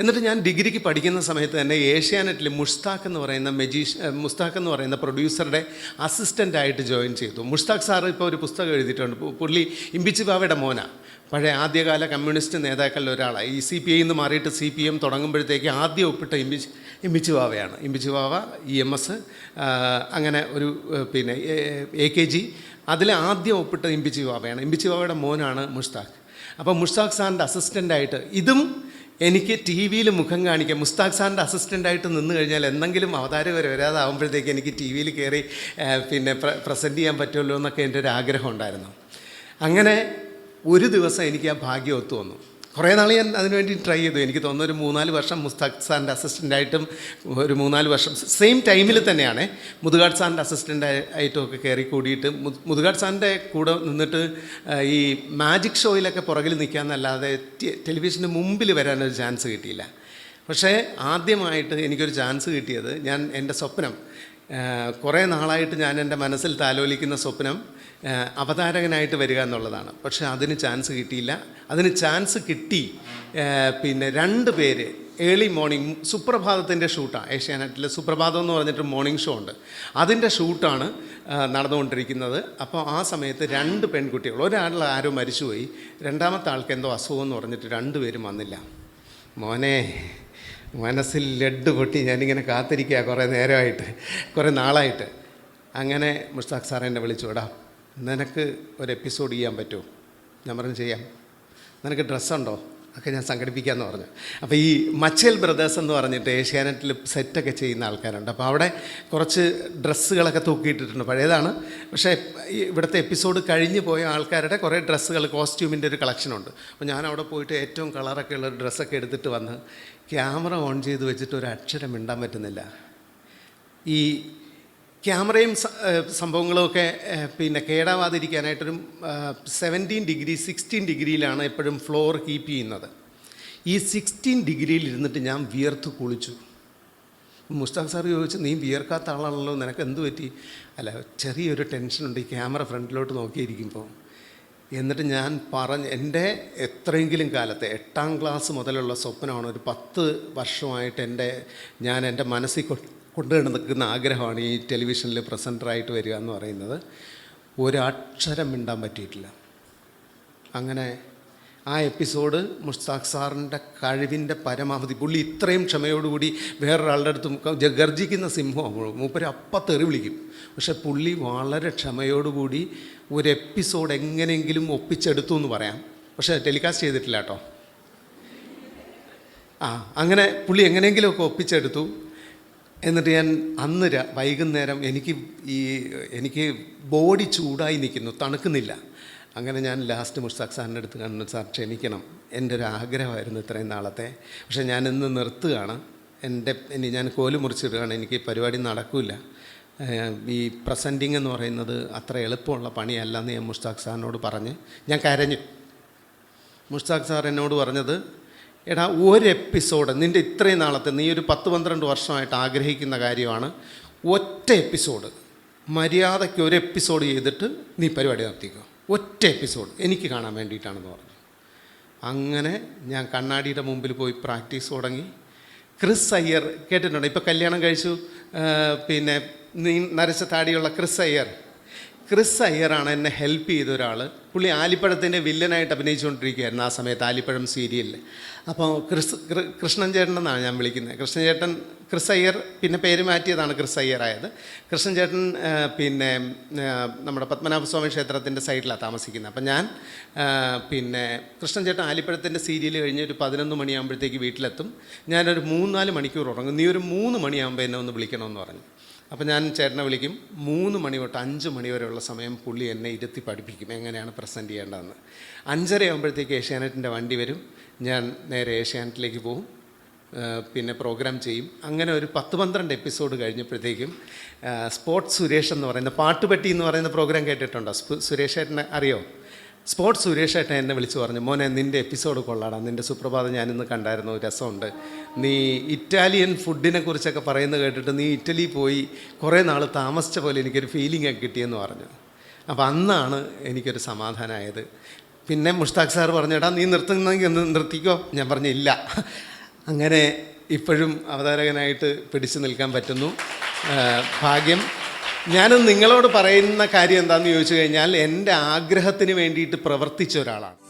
എന്നിട്ട് ഞാൻ ഡിഗ്രിക്ക് പഠിക്കുന്ന സമയത്ത് തന്നെ ഏഷ്യാനെറ്റിൽ മുഷ്താഖ് എന്ന് പറയുന്ന മെജീഷ് മുസ്താഖ് എന്ന് പറയുന്ന പ്രൊഡ്യൂസറുടെ അസിസ്റ്റന്റ് ആയിട്ട് ജോയിൻ ചെയ്തു. മുഷ്താഖ് സാർ ഇപ്പോൾ ഒരു പുസ്തകം എഴുതിയിട്ടുണ്ട്. പുള്ളി ഇമ്പിച്ച് ബാവയുടെ മോന. പഴയ ആദ്യകാല കമ്മ്യൂണിസ്റ്റ് നേതാക്കളിൽ ഒരാളാണ് ഈ സി പി ഐ നിന്ന് മാറിയിട്ട് സി പി എം തുടങ്ങുമ്പോഴത്തേക്ക് ആദ്യം ഒപ്പിട്ട Imbichi Imbichi ബാവയാണ്. Imbichi Bava E M S അങ്ങനെ ഒരു പിന്നെ എ കെ ജി അതിൽ ആദ്യം ഒപ്പിട്ട ഇമ്പിച്ച് ബാവയാണ്. ഇമ്പിച്ച് ബാവയുടെ മോനാണ് മുഷ്താഖ്. അപ്പോൾ മുഷ്താഖ് സാറിന്റെ അസിസ്റ്റന്റായിട്ട് ഇതും എനിക്ക് ടി വിയിൽ മുഖം കാണിക്കാം മുസ്താഖ് സാറിന്റെ അസിസ്റ്റന്റായിട്ട് നിന്ന് കഴിഞ്ഞാൽ എന്തെങ്കിലും അവതാരകർ വരാതാവുമ്പോഴത്തേക്ക് എനിക്ക് ടി വിയിൽ കയറി പിന്നെ പ്രസന്റ് ചെയ്യാൻ പറ്റുമല്ലോ എന്നൊക്കെ എന്റെ ഒരു ആഗ്രഹം ഉണ്ടായിരുന്നു. അങ്ങനെ ഒരു ദിവസം എനിക്ക് ആ ഭാഗ്യം ഒത്തു വന്നു കുറേ നാൾ ഞാൻ അതിനുവേണ്ടി ട്രൈ ചെയ്തു. എനിക്ക് തോന്നുന്നു ഒരു മൂന്നാൽ വർഷം മുസ്താഖ് സാറിന്റെ അസിസ്റ്റന്റായിട്ടും ഒരു മൂന്നാൽ വർഷം സെയിം ടൈമിൽ തന്നെയാണ് മുതുകാട് സാറിന്റെ അസിസ്റ്റന്റ് ആയിട്ടും ഒക്കെ കയറി കൂടിയിട്ട് മുതുകാട് സാറിന്റെ കൂടെ നിന്നിട്ട് ഈ മാജിക് ഷോയിലൊക്കെ പുറകിൽ നിൽക്കാമെന്നല്ലാതെ ടെലിവിഷന് മുമ്പിൽ വരാനൊരു ചാൻസ് കിട്ടിയില്ല. പക്ഷേ ആദ്യമായിട്ട് എനിക്കൊരു ചാൻസ് കിട്ടിയത് ഞാൻ എന്റെ സ്വപ്നം കുറേ നാളായിട്ട് ഞാൻ എന്റെ മനസ്സിൽ താലോലിക്കുന്ന സ്വപ്നം അവതാരകനായിട്ട് വരിക എന്നുള്ളതാണ്. പക്ഷേ അതിന് ചാൻസ് കിട്ടിയില്ല. അതിന് ചാൻസ് കിട്ടി പിന്നെ രണ്ട് പേര് ഏർലി മോർണിംഗ് സുപ്രഭാതത്തിന്റെ ഷൂട്ടാണ് ഏഷ്യാനെറ്റിലെ സുപ്രഭാതം എന്ന് പറഞ്ഞിട്ട് മോർണിംഗ് ഷോ ഉണ്ട്. അതിന്റെ ഷൂട്ടാണ് നടന്നുകൊണ്ടിരിക്കുന്നത്. അപ്പോൾ ആ സമയത്ത് രണ്ട് പെൺകുട്ടികൾ ഒരാൾ ആരോ മരിച്ചുപോയി രണ്ടാമത്തെ ആൾക്ക് എന്തോ അസുഖം എന്ന് പറഞ്ഞിട്ട് രണ്ടുപേരും വന്നില്ല. മോനെ മനസ്സിൽ ലഡ് പൊട്ടി ഞാനിങ്ങനെ കാത്തിരിക്കുക കുറേ നേരമായിട്ട് കുറേ നാളായിട്ട്. അങ്ങനെ മുഷ്താഖ് സാർ എന്നെ വിളിച്ചു വിടാം നിനക്ക് ഒരു എപ്പിസോഡ് ചെയ്യാൻ പറ്റുമോ? ഞാൻ പറഞ്ഞു ചെയ്യാം. നിനക്ക് ഡ്രസ്സുണ്ടോ? ഒക്കെ ഞാൻ സംഘടിപ്പിക്കാമെന്ന് പറഞ്ഞു. അപ്പോൾ ഈ മച്ചേൽ ബ്രദേഴ്സ് എന്ന് പറഞ്ഞിട്ട് ഏഷ്യാനെറ്റിൽ സെറ്റൊക്കെ ചെയ്യുന്ന ആൾക്കാരുണ്ട്. അപ്പോൾ അവിടെ കുറച്ച് ഡ്രസ്സുകളൊക്കെ തൂക്കിയിട്ടിട്ടുണ്ട്. പഴയതാണ്. പക്ഷേ ഇവിടുത്തെ എപ്പിസോഡ് കഴിഞ്ഞ് പോയ ആൾക്കാരുടെ കുറേ ഡ്രസ്സുകൾ കോസ്റ്റ്യൂമിന്റെ ഒരു കളക്ഷനുണ്ട്. അപ്പോൾ ഞാൻ അവിടെ പോയിട്ട് ഏറ്റവും കളറൊക്കെ ഉള്ള ഡ്രസ്സൊക്കെ എടുത്തിട്ട് വന്ന് ക്യാമറ ഓൺ ചെയ്ത് വെച്ചിട്ട് ഒരു അക്ഷരം മിണ്ടാൻ പറ്റുന്നില്ല. ഈ ക്യാമറയും സംഭവങ്ങളൊക്കെ പിന്നെ കേടാവാതിരിക്കാനായിട്ടൊരു സെവന്റീൻ ഡിഗ്രി സിക്സ്റ്റീൻ ഡിഗ്രിയിലാണ് എപ്പോഴും ഫ്ലോർ കീപ്പ് ചെയ്യുന്നത്. ഈ സിക്സ്റ്റീൻ ഡിഗ്രിയിൽ ഇരുന്നിട്ട് ഞാൻ വിയർത്ത് കുളിച്ചു. മുസ്താഖ് സാർ ചോദിച്ചു നീ വിയർക്കാത്ത ആളാണല്ലോ നിനക്ക് എന്ത് പറ്റി? അല്ല ചെറിയൊരു ടെൻഷനുണ്ട് ഈ ക്യാമറ ഫ്രണ്ടിലോട്ട് നോക്കിയിരിക്കുമ്പോൾ എന്നിട്ട് ഞാൻ പറഞ്ഞ് എന്റെ എത്രയെങ്കിലും കാലത്തെ എട്ടാം ക്ലാസ് മുതലുള്ള സ്വപ്നമാണ് ഒരു പത്ത് വർഷമായിട്ട് എന്റെ ഞാൻ എന്റെ മനസ്സിൽ കൊണ്ടു നിൽക്കുന്ന ആഗ്രഹമാണ് ഈ ടെലിവിഷനിൽ പ്രസന്ററായിട്ട് വരിക എന്ന് പറയുന്നത്. ഒരക്ഷരം മിണ്ടാൻ പറ്റിയിട്ടില്ല. അങ്ങനെ ആ എപ്പിസോഡ് മുഷ്താഖ് സാറിന്റെ കഴിവിന്റെ പരമാവധി പുള്ളി ഇത്രയും ക്ഷമയോടുകൂടി വേറൊരാളുടെ അടുത്ത് ഗർജിക്കുന്ന സിംഹമാണ് മൂപ്പര് അപ്പം തെറി വിളിക്കും. പക്ഷെ പുള്ളി വളരെ ക്ഷമയോടുകൂടി ഒരു എപ്പിസോഡ് എങ്ങനെയെങ്കിലും ഒപ്പിച്ചെടുത്തു എന്ന് പറയാം. പക്ഷേ ടെലികാസ്റ്റ് ചെയ്തിട്ടില്ല കേട്ടോ. ആ അങ്ങനെ പുള്ളി എങ്ങനെയെങ്കിലുമൊക്കെ ഒപ്പിച്ചെടുത്തു. എന്നിട്ട് ഞാൻ അന്ന് വൈകുന്നേരം എനിക്ക് ഈ എനിക്ക് ബോഡി ചൂടായി നിൽക്കുന്നു തണുക്കുന്നില്ല. അങ്ങനെ ഞാൻ ലാസ്റ്റ് മുഷ്താഖ് സാറിന്റെ അടുത്ത് കണ്ടു സാർ ക്ഷമിക്കണം എന്റെ ഒരു ആഗ്രഹമായിരുന്നു ഇത്രയും നാളത്തെ. പക്ഷേ ഞാൻ ഇന്ന് നിർത്തുകയാണ്. എന്റെ ഇനി ഞാൻ കോൽ മുറിച്ചിടുകയാണ് എനിക്ക് പരിപാടി നടക്കില്ല. ഈ പ്രസന്റിങ് എന്ന് പറയുന്നത് അത്ര എളുപ്പമുള്ള പണിയല്ല എന്ന് ഞാൻ മുഷ്താഖ് സാറിനോട് പറഞ്ഞ് ഞാൻ കരഞ്ഞു. മുഷ്താഖ് സാർ എന്നോട് പറഞ്ഞത് എടാ ഒരു എപ്പിസോഡ് നിന്റെ ഇത്രയും നാളത്തെ നീ ഒരു പത്ത് പന്ത്രണ്ട് വർഷമായിട്ട് ആഗ്രഹിക്കുന്ന കാര്യമാണ്. ഒറ്റ എപ്പിസോഡ്. മര്യാദയ്ക്ക് ഒരു എപ്പിസോഡ് ചെയ്തിട്ട് നീ പരിപാടി നടത്തിക്കുക ഒറ്റ എപ്പിസോഡ്. എനിക്ക് കാണാൻ വേണ്ടിയിട്ടാണെന്ന് പറഞ്ഞു. അങ്ങനെ ഞാൻ കണ്ണാടിയുടെ മുമ്പിൽ പോയി പ്രാക്ടീസ് തുടങ്ങി. ക്രിസ് അയ്യർ കേട്ടിട്ടുണ്ട്? ഇപ്പോൾ കല്യാണം കഴിച്ചു. പിന്നെ നീ നരച്ച താടിയുള്ള ക്രിസ് അയ്യർ. ക്രിസ് അയ്യറാണ് എന്നെ ഹെൽപ്പ് ചെയ്ത ഒരാൾ പുള്ളി ആലിപ്പഴത്തിന്റെ വില്ലനായിട്ട് അഭിനയിച്ചുകൊണ്ടിരിക്കുകയായിരുന്നു ആ സമയത്ത് ആലിപ്പഴം സീരിയലിൽ അപ്പോൾ ക്രിസ് കൃഷ്ണൻ ചേട്ടൻ എന്നാണ് ഞാൻ വിളിക്കുന്നത്. കൃഷ്ണൻ ചേട്ടൻ ക്രിസ് അയ്യർ പിന്നെ പേര് മാറ്റിയതാണ് ക്രിസ് അയ്യർ ആയത്. കൃഷ്ണൻ ചേട്ടൻ പിന്നെ നമ്മുടെ പത്മനാഭസ്വാമി ക്ഷേത്രത്തിന്റെ സൈഡിലാണ് താമസിക്കുന്നത്. അപ്പം ഞാൻ പിന്നെ കൃഷ്ണൻ ചേട്ടൻ ആലിപ്പഴത്തിന്റെ സീരിയൽ കഴിഞ്ഞ് ഒരു പതിനൊന്ന് മണിയാകുമ്പോഴത്തേക്ക് വീട്ടിലെത്തും. ഞാനൊരു മൂന്നാൽ മണിക്കൂർ ഉറങ്ങും. നീ ഒരു മൂന്ന് മണിയാകുമ്പോൾ എന്നെ ഒന്ന് വിളിക്കണമെന്ന് പറഞ്ഞു. അപ്പോൾ ഞാൻ ചേട്ടനെ വിളിക്കും. മൂന്ന് മണി തൊട്ട് അഞ്ച് മണി വരെയുള്ള സമയം പുള്ളി എന്നെ ഇരുത്തി പഠിപ്പിക്കും. എങ്ങനെയാണ് പ്രസന്റ് ചെയ്യേണ്ടതെന്ന്. അഞ്ചര ആകുമ്പോഴത്തേക്ക് ഏഷ്യാനെറ്റിന്റെ വണ്ടി വരും. ഞാൻ നേരെ ഏഷ്യാനെറ്റിലേക്ക് പോകും. പിന്നെ പ്രോഗ്രാം ചെയ്യും. അങ്ങനെ ഒരു പത്ത് പന്ത്രണ്ട് എപ്പിസോഡ് കഴിഞ്ഞപ്പോഴത്തേക്കും സ്പോർട്സ് സുരേഷ് എന്ന് പറയുന്ന പാട്ടുപെട്ടി എന്ന് പറയുന്ന പ്രോഗ്രാം കേട്ടിട്ടുണ്ടോ? സുരേഷ് ഏട്ടനെ അറിയോ? സ്പോർട്സ് സുരേഷ് ഏട്ടൻ എന്നെ വിളിച്ച് പറഞ്ഞു മോനെ നിന്റെ എപ്പിസോഡ് കൊള്ളാടാ. നിന്റെ സുപ്രഭാതം ഞാനിന്ന് കണ്ടായിരുന്നു. രസമുണ്ട്. നീ ഇറ്റാലിയൻ ഫുഡിനെ കുറിച്ചൊക്കെ പറയുന്നത് കേട്ടിട്ട് നീ ഇറ്റലി പോയി കുറേ നാൾ താമസിച്ച പോലെ എനിക്കൊരു ഫീലിംഗ് ഒക്കെ കിട്ടിയെന്ന് പറഞ്ഞു. അപ്പോൾ അന്നാണ് എനിക്കൊരു സമാധാനമായത് പിന്നെ മുഷ്താഖ് സാർ പറഞ്ഞു എടാ നീ നിർത്തുന്നെങ്കിൽ നിർത്തിക്കോ. ഞാൻ പറഞ്ഞു ഇല്ല. അങ്ങനെ ഇപ്പോഴും അവതാരകനായിട്ട് പിടിച്ചു നിൽക്കാൻ പറ്റുന്നു. ഭാഗ്യം. ഞാനും നിങ്ങളോട് പറയുന്ന കാര്യം എന്താണെന്ന് ചോദിച്ചു കഴിഞ്ഞാൽ എന്റെ ആഗ്രഹത്തിന് വേണ്ടിയിട്ട് പ്രവർത്തിച്ച ഒരാളാണ്.